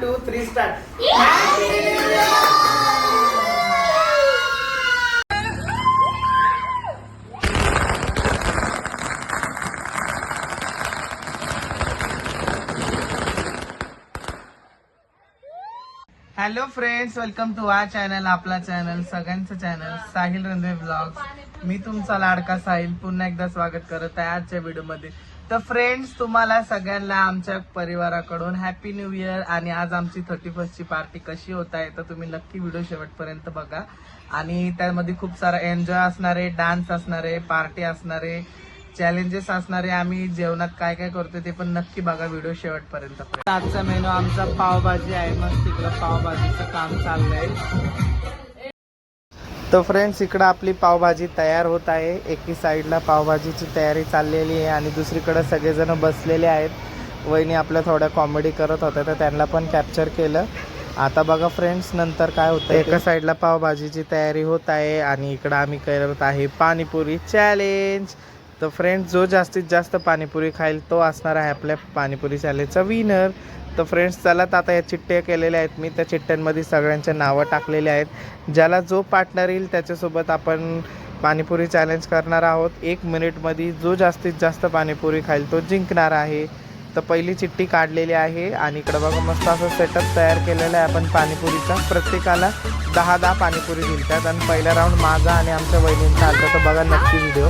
Two three start hello friends welcome to our channel आपला channel सगळ्यांचं channel Sahil Randhe blog मी तुमचा लाडका साहिल पुन्हा एकदा स्वागत करत आहे आजच्या व्हिडिओमध्ये तर फ्रेंड्स तुम्हाला सगळ्यांना आमच्या परिवाराकडून हॅपी न्यू इयर आणि आज आमची थर्टी फर्स्टची पार्टी कशी होत आहे तर तुम्ही नक्की व्हिडिओ शेवटपर्यंत बघा. आणि त्यामध्ये खूप सारा एन्जॉय असणारे डान्स असणारे पार्टी असणारे चॅलेंजेस असणारे. आम्ही जेवणात काय काय करतो ते पण नक्की बघा व्हिडिओ शेवटपर्यंत. आजचा मेनू आमचा पावभाजी आहे. मग तिकडं पावभाजीचं काम चाललंय. तर फ्रेंड्स इकडं आपली पावभाजी तयार होत आहे. एकी साईडला पावभाजीची तयारी चाललेली आहे आणि दुसरीकडं सगळेजण बसलेले आहेत. वहिनी आपल्या थोड्या कॉमेडी करत होत्या तर त्यांना पण कॅप्चर केलं. आता बघा फ्रेंड्स नंतर काय होतं एका साईडला पावभाजीची तयारी होत आहे आणि इकडं आम्ही करत आहे पाणीपुरी चॅलेंज तर फ्रेंड्स जो जास्तीत जास्त पाणीपुरी खाईल तो असणार आहे आपल्या पाणीपुरी चॅलेंजचा विनर तर फ्रेंड्स चला तर आता या चिठ्ठ्या केलेल्या आहेत. मी त्या चिठ्ठ्यांमध्ये सगळ्यांचे नावं टाकलेले आहेत. ज्याला जो पार्टनर येईल त्याच्यासोबत आपण पाणीपुरी चॅलेंज करणार आहोत. एक मिनिटमध्ये जो जास्तीत जास्त पाणीपुरी खाईल तो जिंकणार आहे. तर पहिली चिठ्ठी काढलेली आहे आणि इकडं बघा मस्त असं सेटअप तयार केलेलं आहे. आपण पाणीपुरीचा प्रत्येकाला दहा दहा पाणीपुरी दिलतात आणि पहिला राऊंड माझा आणि आमच्या वहिनींचा आलता. तर बघा नक्की व्हिडिओ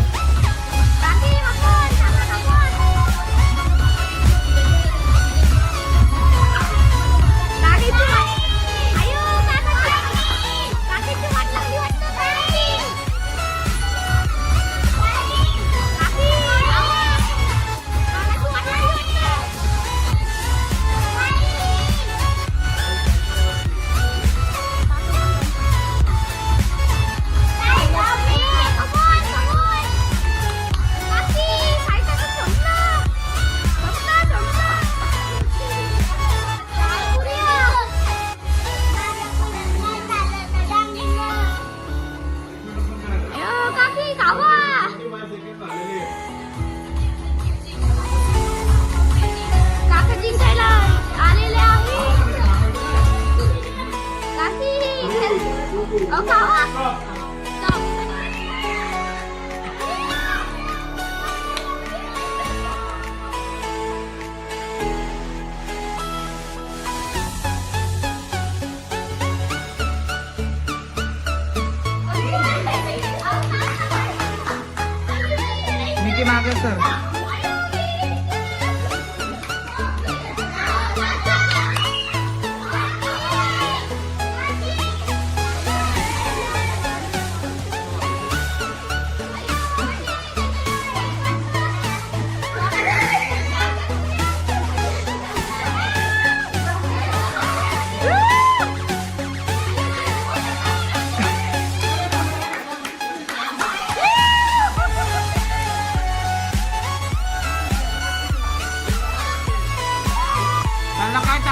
帅吗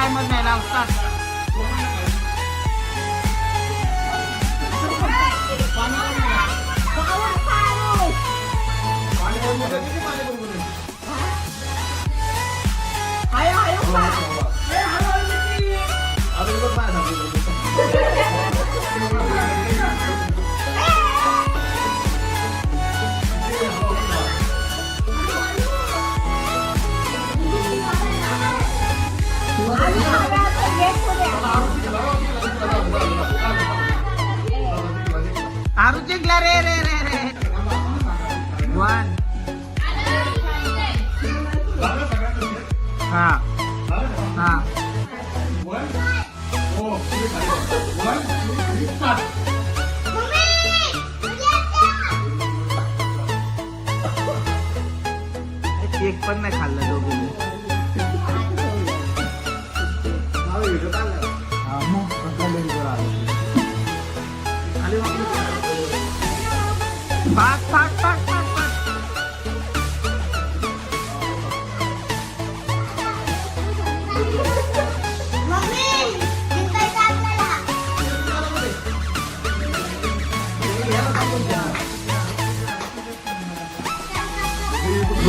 ใจมันในเราสัตว์หายหายลูกบ้านหายหายลูกบ้านเอาเป็นลูกบ้านทำดี आरू जिंकला रे रे रे रे वन हा हा एक पण नाही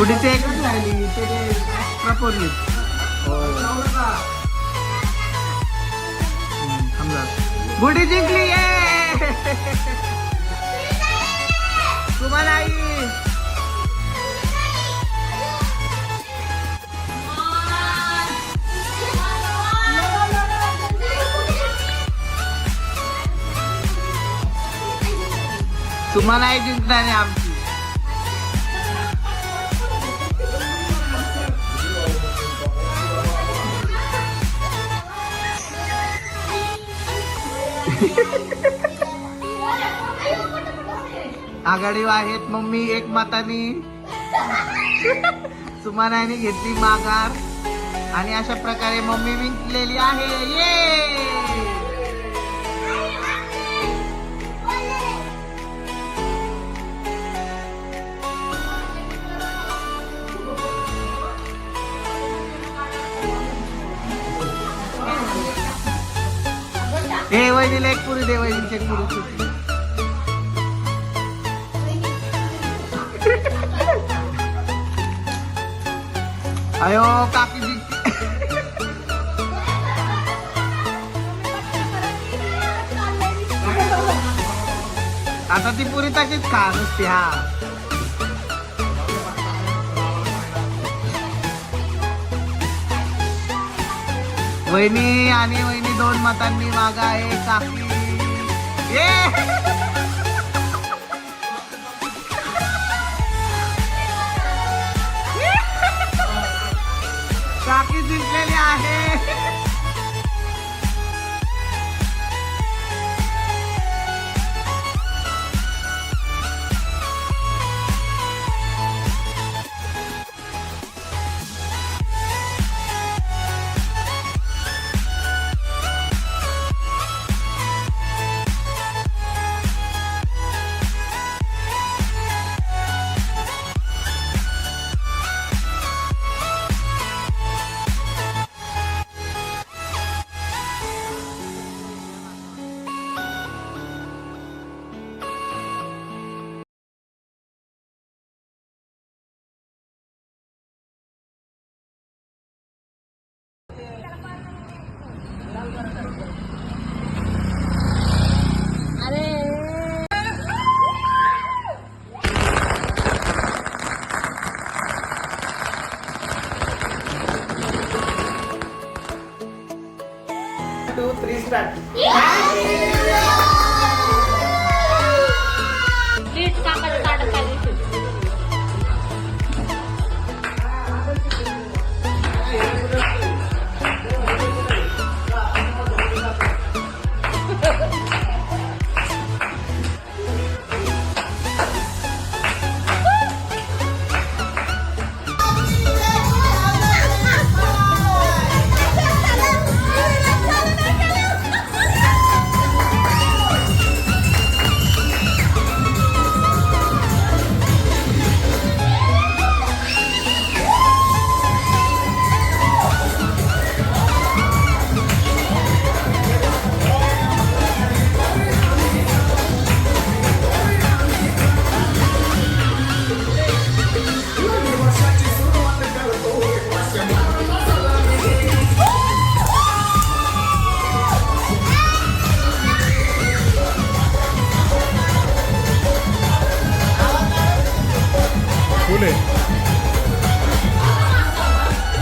गुडीचे एकच राहिली? ते एक्स्ट्रा पोरली गुढी जिंकली ये! तुम्हाला आई तुम्हाला जिंकणार आहे आमची आघाडीवर आहेत मम्मी एक मतानी. सुमानाने घेतली माघार. आणि अशा प्रकारे मम्मी विंकलेली आहे. ये हे वहिनीला एक पुरी दे वहिनीची एक पुरी. अयो काकी आता ती पुरी तशीच खा नुसती हा. वहिनी आणि वहिनी दोन मतांनी मागा आहे काकी ये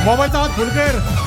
मोबाईलचा आवाज Phulkar.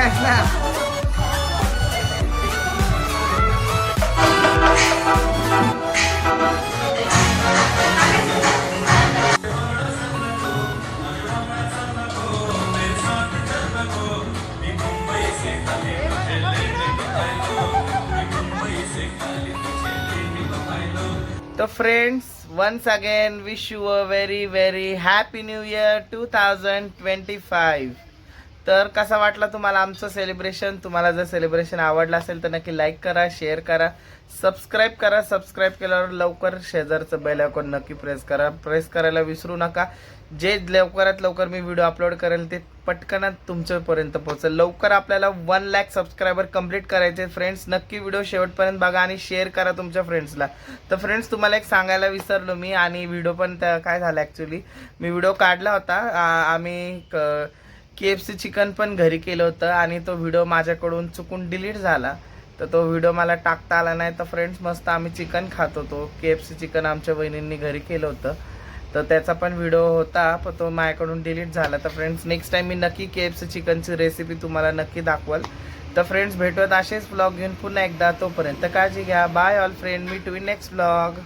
arkadaşlar. friends, once again wish you a very very happy new year 2025 तर कसा वाटला तुम्हाला आमचं सेलिब्रेशन तुम्हाला जर सेलिब्रेशन आवडलं असेल तर नक्की लाईक करा शेअर करा सबस्क्राईब करा. सबस्क्राईब केल्यावर लवकर शेजारचं बेल आयकॉन नक्की प्रेस करा. प्रेस करायला विसरू नका. जे लवकरात लवकर मी व्हिडिओ अपलोड करेल ते पटकनात तुमच्यापर्यंत पोहोचेल. लवकर आपल्याला वन लॅक सबस्क्रायबर कंप्लीट करायचे. फ्रेंड्स नक्की व्हिडिओ शेवटपर्यंत बघा आणि शेअर करा तुमच्या फ्रेंड्सला तर फ्रेंड्स तुम्हाला एक सांगायला विसरलो मी आणि व्हिडिओ पण त्या- काय झालं ॲक्च्युली मी व्हिडिओ काढला होता. आम्ही के एफ सी चिकन पण घरी केलं होतं आणि तो व्हिडिओ माझ्याकडून चुकून डिलीट झाला. तर तो व्हिडिओ मला टाकता आला नाही. तर फ्रेंड्स मस्त आम्ही चिकन खात होतो. के एफ सी चिकन आमच्या बहिणींनी घरी केलं होतं. तर त्याचा पण व्हिडिओ होता पण तो माझ्याकडून डिलीट झाला. तर फ्रेंड्स नेक्स्ट टाईम मी नक्की के एफ सी चिकनची रेसिपी तुम्हाला नक्की दाखवाल. तर फ्रेंड्स भेटूयात असेच ब्लॉग घेऊन पुन्हा एकदा. तोपर्यंत काळजी घ्या. बाय ऑल फ्रेंड मी टू नेक्स्ट ब्लॉग